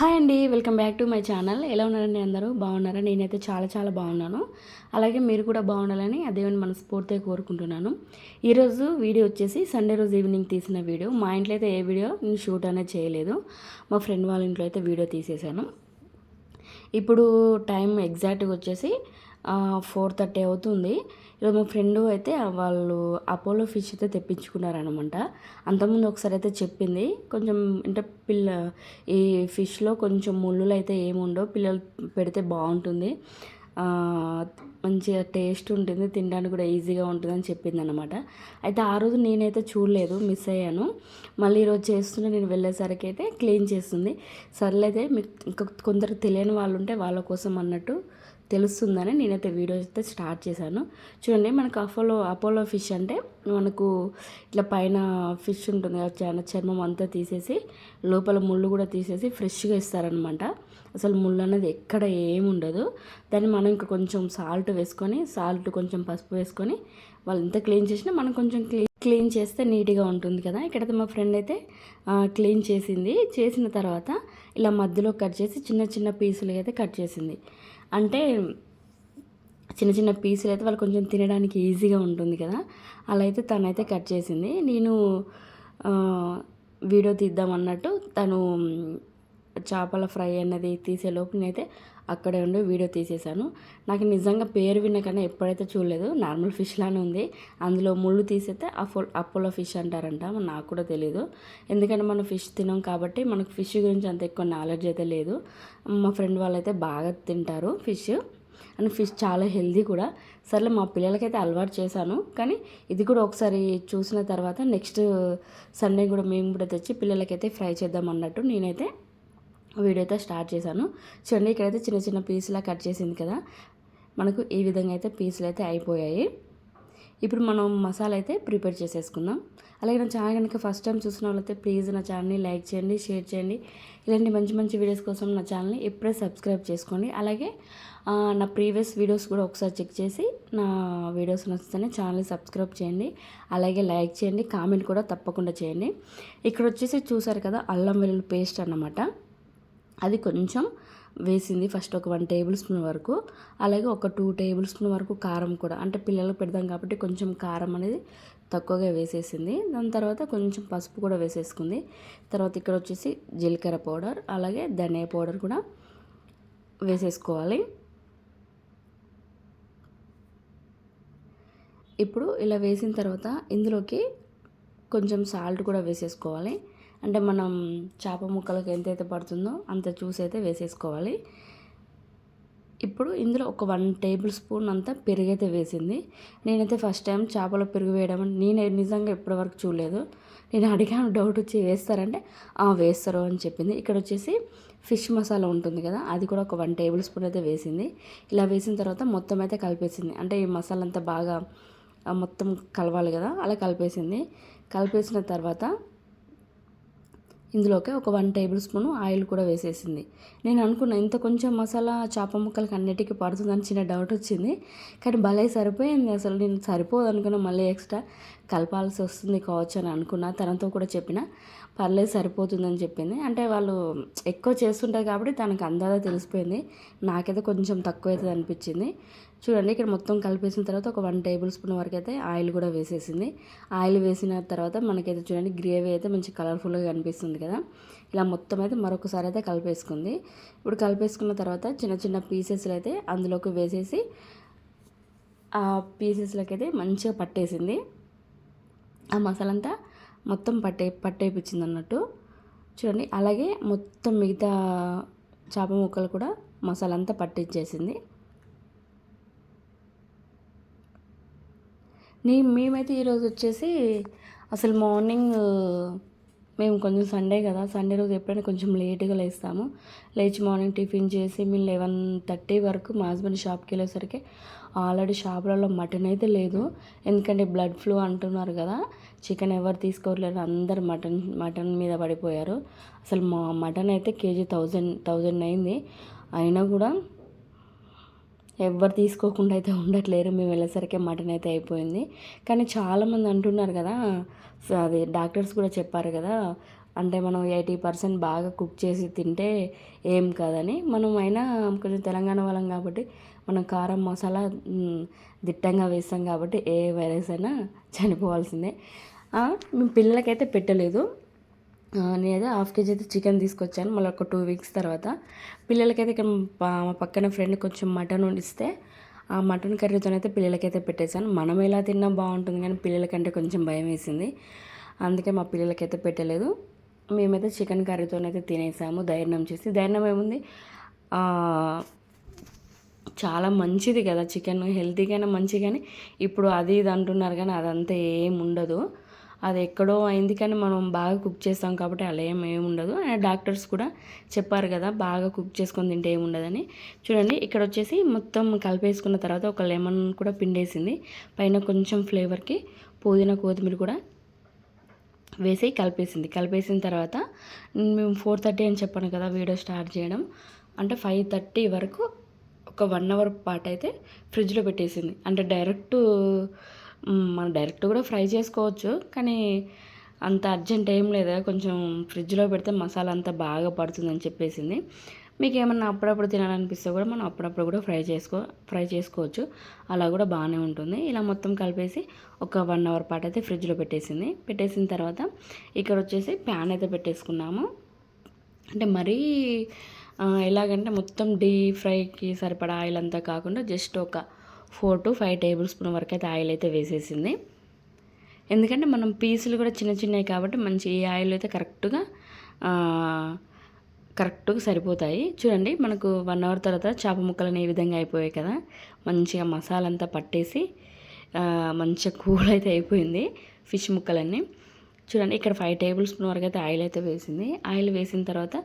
Hi అండి welcome back to my channel. ఎలా ఉన్నారండి అందరూ? బాగున్నారా? నేనైతే చాలా చాలా బాగున్నాను. అలాగే మీరు కూడా బాగుండాలని ఆ దేవుని మనస్ఫూర్తిగా కోరుకుంటున్నాను. ఈరోజు వీడియో వచ్చేసి సండే రోజు ఈవినింగ్ తీసిన వీడియో. మా ఇంట్లో అయితే ఏ వీడియో నేను షూట్ అనేది చేయలేదు. మా ఫ్రెండ్ వాళ్ళ ఇంట్లో అయితే వీడియో తీసేశాను. ఇప్పుడు టైం ఎగ్జాక్ట్గా వచ్చేసి ఫోర్ థర్టీ అవుతుంది. ఈరోజు మా ఫ్రెండ్ అయితే వాళ్ళు అపోలో ఫిష్ అయితే తెప్పించుకున్నారనమాట. అంతకుముందు ఒకసారి అయితే చెప్పింది. కొంచెం అంటే పిల్ల ఈ ఫిష్లో కొంచెం ముళ్ళులు అయితే ఏముండో పిల్లలు పెడితే బాగుంటుంది. మంచిగా టేస్ట్ ఉంటుంది తినడానికి కూడా ఈజీగా ఉంటుందని చెప్పింది అనమాట అయితే ఆ రోజు నేనైతే చూడలేదు మిస్ అయ్యాను. మళ్ళీ ఈరోజు చేస్తుంటే నేను వెళ్ళేసరికి అయితే క్లీన్ చేస్తుంది. సర్లేదే మీకు ఇంకా కొందరు తెలియని వాళ్ళు ఉంటే వాళ్ళ కోసం అన్నట్టు తెలుస్తుందని నేనైతే వీడియో అయితే స్టార్ట్ చేశాను. చూడండి మనకు అపోలో అపోలో ఫిష్ అంటే మనకు ఇట్లా పైన ఫిష్ ఉంటుంది కదా చాలా చర్మం అంతా తీసేసి లోపల ముళ్ళు కూడా తీసేసి ఫ్రెష్గా ఇస్తారనమాట. అసలు ముళ్ళు అనేది ఎక్కడ ఏముండదు దాన్ని మనం ఇంకా కొంచెం సాల్ట్ వేసుకొని సాల్ట్ కొంచెం పసుపు వేసుకొని వాళ్ళు ఎంత క్లీన్ చేసినా మనం కొంచెం క్లీన్ క్లీన్ చేస్తే నీట్గా ఉంటుంది కదా! ఇక్కడైతే మా ఫ్రెండ్ అయితే క్లీన్ చేసింది. చేసిన తర్వాత ఇలా మధ్యలో కట్ చేసి చిన్న చిన్న పీసులు అయితే కట్ చేసింది. అంటే చిన్న చిన్న పీసులు అయితే వాళ్ళు కొంచెం తినడానికి ఈజీగా ఉంటుంది కదా! అలా అయితే తనైతే కట్ చేసింది. నేను వీడియో తీద్దామన్నట్టు తను చేపల ఫ్రై అన్నది తీసేలోపు నేనైతే అక్కడే ఉండి వీడియో తీసేశాను. నాకు నిజంగా పేరు విన్న ఎప్పుడైతే చూడలేదు నార్మల్ ఫిష్ లానే ఉంది. అందులో ముళ్ళు తీసేస్తే అఫో అపోలో ఫిష్ అంటారంట నాకు కూడా తెలియదు ఎందుకంటే మనం ఫిష్ తినాం కాబట్టి మనకు ఫిష్ గురించి అంత ఎక్కువ నాలెడ్జ్ అయితే లేదు. మా ఫ్రెండ్ వాళ్ళైతే బాగా తింటారు ఫిష్. అండ్ ఫిష్ చాలా హెల్దీ కూడా. సర్లే మా పిల్లలకైతే అలవాటు చేశాను. కానీ ఇది కూడా ఒకసారి చూసిన తర్వాత నెక్స్ట్ సండే కూడా మేము కూడా తెచ్చి పిల్లలకైతే ఫ్రై చేద్దాం అన్నట్టు నేనైతే వీడియో అయితే స్టార్ట్ చేశాను. చూడండి ఇక్కడైతే చిన్న చిన్న పీసులా కట్ చేసింది కదా. మనకు ఈ విధంగా అయితే పీసులు అయితే అయిపోయాయి. ఇప్పుడు మనం మసాలా అయితే ప్రిపేర్ చేసేసుకుందాం. అలాగే నా ఛానల్ కనుక ఫస్ట్ టైం చూసిన వాళ్ళైతే ప్లీజ్ నా ఛానల్ని లైక్ చేయండి షేర్ చేయండి. ఇలాంటి మంచి మంచి వీడియోస్ కోసం నా ఛానల్ని ఎప్పుడే సబ్స్క్రైబ్ చేసుకోండి. అలాగే నా ప్రీవియస్ వీడియోస్ కూడా ఒకసారి చెక్ చేసి నా వీడియోస్ నచ్చితేనే ఛానల్ని సబ్స్క్రైబ్ చేయండి. అలాగే లైక్ చేయండి కామెంట్ కూడా తప్పకుండా చేయండి. ఇక్కడ వచ్చేసి చూసారు కదా అల్లం వెల్లుల్లి పేస్ట్ అన్నమాట. అది కొంచెం వేసింది ఫస్ట్ ఒక వన్ టేబుల్ స్పూన్ వరకు. అలాగే ఒక టూ టేబుల్ స్పూన్ వరకు కారం కూడా. అంటే పిల్లలకు పెడదాం కాబట్టి కొంచెం కారం అనేది తక్కువగా వేసేసింది. దాని తర్వాత కొంచెం పసుపు కూడా వేసేసుకుంది. తర్వాత ఇక్కడ వచ్చేసి జీలకర్ర పౌడర్ అలాగే ధనియా పౌడర్ కూడా వేసేసుకోవాలి. ఇప్పుడు ఇలా వేసిన తర్వాత ఇందులోకి కొంచెం సాల్ట్ కూడా వేసేసుకోవాలి. అంటే మనం చేప ముక్కలకు ఎంతైతే పడుతుందో అంత చూసి అయితే వేసేసుకోవాలి. ఇప్పుడు ఇందులో ఒక వన్ టేబుల్ స్పూన్ అంతా పెరుగు అయితే వేసింది. నేనైతే ఫస్ట్ టైం చేపల పెరుగు వేయడం నేను నిజంగా ఇప్పటివరకు చూడలేదు. నేను అడిగాను డౌట్ వచ్చి వేస్తారంటే "ఆ, వేస్తారు అని చెప్పింది. ఇక్కడ వచ్చేసి ఫిష్ మసాలా ఉంటుంది కదా అది కూడా ఒక వన్ టేబుల్ స్పూన్ అయితే వేసింది. ఇలా వేసిన తర్వాత మొత్తం అయితే కలిపేసింది. అంటే ఈ మసాలా అంతా బాగా మొత్తం కలవాలి కదా అలా కలిపేసింది. కలిపేసిన తర్వాత ఇందులోకి ఒక వన్ టేబుల్ స్పూన్ ఆయిల్ కూడా వేసేసింది. నేను అనుకున్నా ఇంత కొంచెం మసాలా చేప ముక్కలకి అన్నిటికీ పడుతుందని చిన్న డౌట్ వచ్చింది. కానీ భలే సరిపోయింది అసలు. నేను సరిపోదు అనుకున్నా మళ్ళీ ఎక్స్ట్రా కలపాల్సి వస్తుంది కావచ్చు అని అనుకున్నా. తనతో కూడా చెప్పిన. పర్లేదు సరిపోతుందని చెప్పింది. అంటే వాళ్ళు ఎక్కువ చేస్తుంటారు కాబట్టి తనకు అందాలో తెలిసిపోయింది. నాకైతే కొంచెం తక్కువ అవుతుంది అనిపించింది. చూడండి ఇక్కడ మొత్తం కలిపేసిన తర్వాత ఒక వన్ టేబుల్ స్పూన్ వరకు అయితే ఆయిల్ కూడా వేసేసింది. ఆయిల్ వేసిన తర్వాత మనకైతే చూడండి గ్రేవీ అయితే మంచి కలర్ఫుల్గా కనిపిస్తుంది కదా. ఇలా మొత్తం అయితే మరొకసారి అయితే కలిపేసుకుంది. ఇప్పుడు కలిపేసుకున్న తర్వాత చిన్న చిన్న పీసెస్లు అయితే అందులోకి వేసేసి ఆ పీసెస్లకైతే మంచిగా పట్టేసింది. ఆ మసాలంతా మొత్తం పట్టే పట్టేపించింది అన్నట్టు. చూడండి అలాగే మొత్తం మిగతా చేప ముక్కలు కూడా మసాలా అంతా పట్టించేసింది. నీ మేమైతే ఈరోజు వచ్చేసి అసలు మార్నింగ్ మేము కొంచెం సండే కదా సండే రోజు ఎప్పుడైనా కొంచెం లేట్గా లేస్తాము. లేచి మార్నింగ్ టిఫిన్ చేసి మేము లెవెన్ థర్టీ వరకు మా హస్బెండ్ షాప్కి వెళ్ళేసరికి ఆల్రెడీ షాపులలో మటన్ అయితే లేదు. ఎందుకంటే బ్లడ్ ఫ్లూ అంటున్నారు కదా చికెన్ ఎవరు తీసుకోవట్లేదు అందరు మటన్ మటన్ మీద పడిపోయారు. అసలు మా మటన్ అయితే కేజీ థౌజండ్ థౌజండ్ అయింది. అయినా కూడా ఎవరు తీసుకోకుండా అయితే ఉండట్లేరు. మేము వెళ్ళేసరికి మటన్ అయితే అయిపోయింది. కానీ చాలామంది అంటున్నారు కదా అది డాక్టర్స్ కూడా చెప్పారు కదా అంటే మనం ఎయిటీ పర్సెంట్ బాగా కుక్ చేసి తింటే ఏం కాదని. మనం అయినా కొంచెం తెలంగాణ వాళ్ళం కాబట్టి మనం కారం మసాలా దిట్టంగా వేస్తాం కాబట్టి ఏ వైరస్ అయినా చనిపోవాల్సిందే. మేము పిల్లలకైతే పెట్టలేదు. నేను నేనైతే హాఫ్ కేజీ అయితే చికెన్ తీసుకొచ్చాను. మళ్ళీ ఒక టూ వీక్స్ తర్వాత. పిల్లలకైతే ఇక్కడ మా పక్కన ఫ్రెండ్ కొంచెం మటన్ వండిస్తే ఆ మటన్ కర్రీతోనైతే పిల్లలకైతే పెట్టేశాను. మనం ఎలా తిన్నా బాగుంటుంది కానీ పిల్లలకంటే కొంచెం భయం వేసింది. అందుకే మా పిల్లలకైతే పెట్టలేదు. మేమైతే చికెన్ కర్రీతోనైతే తినేసాము. ధైర్యం చేసి. ధైర్యం ఏముంది? చాలా మంచిది కదా చికెన్. హెల్తీగానే మంచిది కానీ ఇప్పుడు అది ఇది అంటున్నారు కానీ అదంతా ఏం ఉండదు. అది ఎక్కడో అయింది కానీ మనం బాగా కుక్ చేస్తాం కాబట్టి అలా ఏం ఏమి ఉండదు. అండ్ డాక్టర్స్ కూడా చెప్పారు కదా బాగా కుక్ చేసుకొని తింటే ఏమి ఉండదని. చూడండి ఇక్కడ వచ్చేసి మొత్తం కలిపేసుకున్న తర్వాత ఒక లెమన్ కూడా పిండేసింది. పైన కొంచెం ఫ్లేవర్కి పుదీనా కొత్తిమీర కూడా వేసి కలిపేసింది. కలిపేసిన తర్వాత మేము ఫోర్ థర్టీ అని చెప్పాను కదా వీడియో స్టార్ట్ చేయడం. అంటే ఫైవ్ థర్టీ వరకు ఒక వన్ అవర్ పాటు అయితే ఫ్రిడ్జ్లో పెట్టేసింది. అంటే డైరెక్ట్ మనం డైరెక్ట్ కూడా ఫ్రై చేసుకోవచ్చు కానీ అంత అర్జెంట్ ఏం లేదు. కొంచెం ఫ్రిడ్జ్లో పెడితే మసాలా అంతా బాగా పడుతుందని చెప్పేసింది. మీకు ఏమన్నా అప్పుడప్పుడు తినాలనిపిస్తే కూడా మనం అప్పుడప్పుడు కూడా ఫ్రై చేసుకో ఫ్రై చేసుకోవచ్చు. అలా కూడా బాగానే ఉంటుంది. ఇలా మొత్తం కలిపేసి ఒక వన్ అవర్ పాటు అయితే ఫ్రిడ్జ్లో పెట్టేసింది. పెట్టేసిన తర్వాత ఇక్కడ వచ్చేసి ప్యాన్ అయితే పెట్టేసుకున్నాము. అంటే మరీ ఎలాగంటే మొత్తం డీప్ ఫ్రైకి సరిపడా ఆయిల్ అంతా కాకుండా జస్ట్ ఒక four to five tablespoon వరకు అయితే ఆయిల్ అయితే వేసేసింది. ఎందుకంటే మనం పీసులు కూడా చిన్న చిన్నవి కాబట్టి మంచి ఈ ఆయిల్ అయితే కరెక్ట్గా కరెక్ట్గా సరిపోతాయి. చూడండి మనకు వన్ అవర్ తర్వాత చేప ముక్కలు ఈ విధంగా అయిపోయాయి కదా. మంచిగా మసాలా అంతా పట్టేసి మంచిగా కూల్ అయితే అయిపోయింది ఫిష్ ముక్కలన్నీ. చూడండి ఇక్కడ ఫైవ్ టేబుల్ స్పూన్ వరకు అయితే ఆయిల్ అయితే వేసింది. ఆయిల్ వేసిన తర్వాత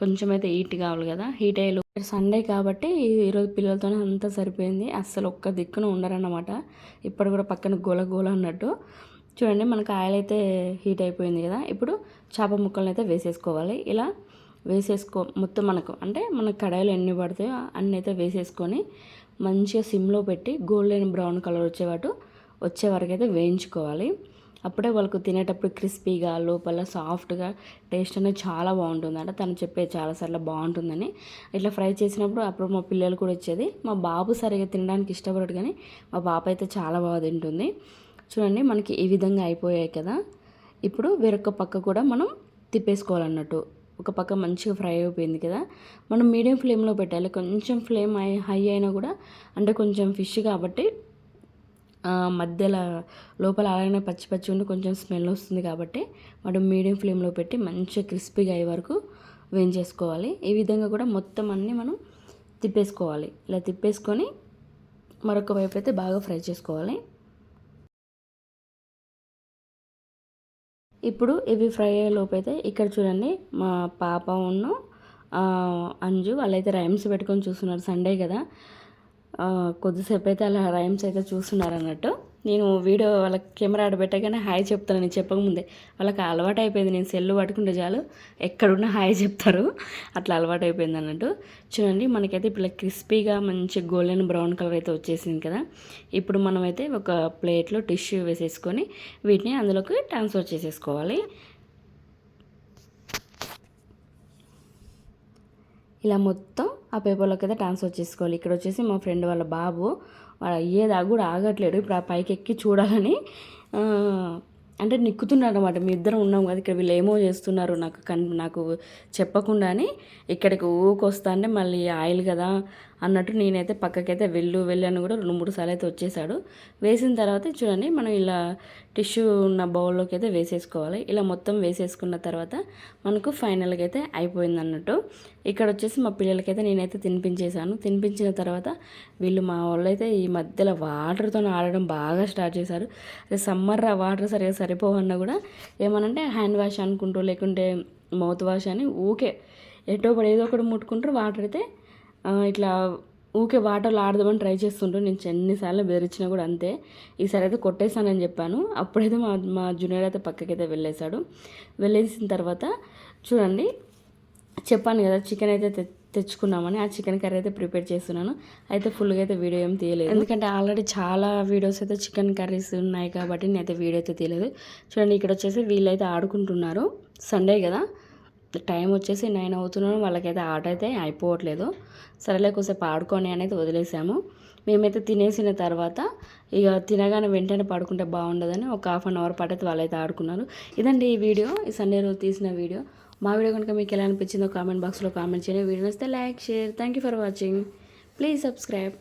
కొంచెం అయితే హీట్ కావాలి కదా. హీట్ ఆయిల్ సండే కాబట్టి ఈరోజు పిల్లలతోనే అంతా సరిపోయింది. అస్సలు ఒక్క దిక్కున ఉండరన్నమాట. ఇప్పుడు కూడా పక్కన గోల గోల అన్నట్టు. చూడండి మనకు ఆయిల్ అయితే హీట్ అయిపోయింది కదా. ఇప్పుడు చేప ముక్కలను అయితే వేసేసుకోవాలి. ఇలా వేసేసుకో మొత్తం మనకు అంటే మన కడాయిలు ఎన్ని పడతాయో అన్ని అయితే వేసేసుకొని మంచిగా సిమ్లో పెట్టి గోల్డెన్ బ్రౌన్ కలర్ వచ్చేవాటు వచ్చే వరకు అయితే వేయించుకోవాలి. అప్పుడే వాళ్ళకు తినేటప్పుడు క్రిస్పీగా లోపల సాఫ్ట్గా టేస్ట్ అనేది చాలా బాగుంటుంది అంటే తను చెప్పేది చాలాసార్లు బాగుంటుందని. ఇట్లా ఫ్రై చేసినప్పుడు అప్పుడు మా పిల్లలు కూడా వచ్చేది మా బాబు సరిగా తినడానికి ఇష్టపడడు కానీ మా బాబు అయితే చాలా బాగా తింటుంది. చూడండి మనకి ఈ విధంగా అయిపోయాయి కదా. ఇప్పుడు వేరొక పక్క కూడా మనం తిప్పేసుకోవాలన్నట్టు. ఒక పక్క మంచిగా ఫ్రై అయిపోయింది కదా. మనం మీడియం ఫ్లేమ్లో పెట్టాలి. కొంచెం ఫ్లేమ్ హై హై అయినా కూడా అంటే కొంచెం ఫిష్ కాబట్టి మధ్యలో లోపల అలానే పచ్చి పచ్చి ఉండి కొంచెం స్మెల్ వస్తుంది కాబట్టి మనం మీడియం ఫ్లేమ్లో పెట్టి మంచిగా క్రిస్పీగా అయ్యే వరకు వేయించేసుకోవాలి. ఈ విధంగా కూడా మొత్తం అన్నీ మనం తిప్పేసుకోవాలి. ఇలా తిప్పేసుకొని మరొక వైపు అయితే బాగా ఫ్రై చేసుకోవాలి. ఇప్పుడు ఇవి ఫ్రై అయ్యే లోపు అయితే ఇక్కడ చూడండి మా పాప ఉన్న అంజు వాళ్ళైతే రైమ్స్ పెట్టుకొని చూస్తున్నారు. సండే కదా. కొద్దిసేపు అయితే అలా రైమ్స్ అయితే చూస్తున్నారు అన్నట్టు నేను వీడియో వాళ్ళకి కెమెరా ఆడబెట్టగానే హాయ్ చెప్తాను నేను చెప్పకముందే. వాళ్ళకి అలవాటు అయిపోయింది నేను సెల్ పట్టుకుంటే చాలు. ఎక్కడున్నా హాయ్ చెప్తారు. అట్లా అలవాటు అయిపోయింది అన్నట్టు. చూడండి మనకైతే ఇప్పుడు క్రిస్పీగా మంచి గోల్డెన్ బ్రౌన్ కలర్ అయితే వచ్చేసింది కదా. ఇప్పుడు మనమైతే ఒక ప్లేట్లో టిష్యూ వేసేసుకొని వీటిని అందులోకి ట్రాన్స్ఫర్ చేసేసుకోవాలి. ఇలా మొత్తం ఆ పేపర్లోకి అయితే ట్రాన్స్ఫర్ చేసుకోవాలి ఇక్కడ వచ్చేసి మా ఫ్రెండ్ వాళ్ళ బాబు వాడు అయ్యేదా కూడా ఆగట్లేడు. ఇప్పుడు ఆ పైకి ఎక్కి చూడాలని అంటే నిక్కుతున్నాడు అనమాట మీ ఇద్దరం ఉన్నాం కదా ఇక్కడ వీళ్ళు ఏమో చేస్తున్నారు నాకు కన్ నాకు చెప్పకుండానే ఇక్కడికి ఊకొస్తా అంటే మళ్ళీ ఆయిల్ కదా అన్నట్టు నేనైతే పక్కకైతే వెళ్ళు వెళ్ళాను కూడా రెండు మూడు సార్లు అయితే వచ్చేసాడు. వేసిన తర్వాత చూడండి మనం ఇలా టిష్యూ ఉన్న బౌల్లోకి అయితే వేసేసుకోవాలి. ఇలా మొత్తం వేసేసుకున్న తర్వాత మనకు ఫైనల్గా అయితే అయిపోయింది అన్నట్టు. ఇక్కడ వచ్చేసి మా పిల్లలకైతే నేనైతే తినిపించేశాను. తినిపించిన తర్వాత వీళ్ళు మా వాళ్ళు అయితే ఈ మధ్యలో వాటర్తో ఆడడం బాగా స్టార్ట్ చేశారు. అదే సమ్మర్ ఆ వాటర్ సరిగా సరిపోవన్నా కూడా ఏమనంటే హ్యాండ్ వాష్ అనుకుంటూ లేకుంటే మౌత్ వాష్ అని ఊకే ఎటో పడి ఏదో ఒకటి ముట్టుకుంటారు వాటర్ అయితే ఇట్లా ఊకే వాటర్లో ఆడదామని ట్రై చేస్తుంటాను నేను ఎన్నిసార్లు బెదిరించినా కూడా అంతే. ఈసారి అయితే కొట్టేశానని చెప్పాను. అప్పుడైతే మా మా జూనియర్ అయితే పక్కకైతే వెళ్ళేశాడు. వెళ్ళేసిన తర్వాత చూడండి చెప్పాను కదా చికెన్ అయితే తెచ్చుకున్నామని ఆ చికెన్ కర్రీ అయితే ప్రిపేర్ చేస్తున్నాను. అయితే ఫుల్గా అయితే వీడియో ఏం తీయలేదు. ఎందుకంటే ఆల్రెడీ చాలా వీడియోస్ అయితే చికెన్ కర్రీస్ ఉన్నాయి కాబట్టి నేనైతే వీడియో అయితే తీయలేదు. చూడండి ఇక్కడ వచ్చేసి వీళ్ళైతే ఆడుకుంటున్నారు. సండే కదా. టైం వచ్చేసి నైన్ అవుతున్నాను. వాళ్ళకైతే ఆట అయితే అయిపోవట్లేదు. సరేలే కొద్దిసేపు ఆడుకొని అనేది వదిలేసాము. మేమైతే తినేసిన తర్వాత ఇక తినగానే వెంటనే పడుకుంటే బాగుండదని ఒక హాఫ్ అన్ అవర్ పాటు అయితే వాళ్ళైతే ఆడుకున్నారు. ఇదండి ఈ వీడియో. ఈ సండే రోజు తీసిన వీడియో. మా వీడియో కనుక మీకు ఎలా అనిపించిందో కామెంట్ బాక్స్లో కామెంట్ చేయండి. వీడియో నచ్చితే like share. Thank you for watching please subscribe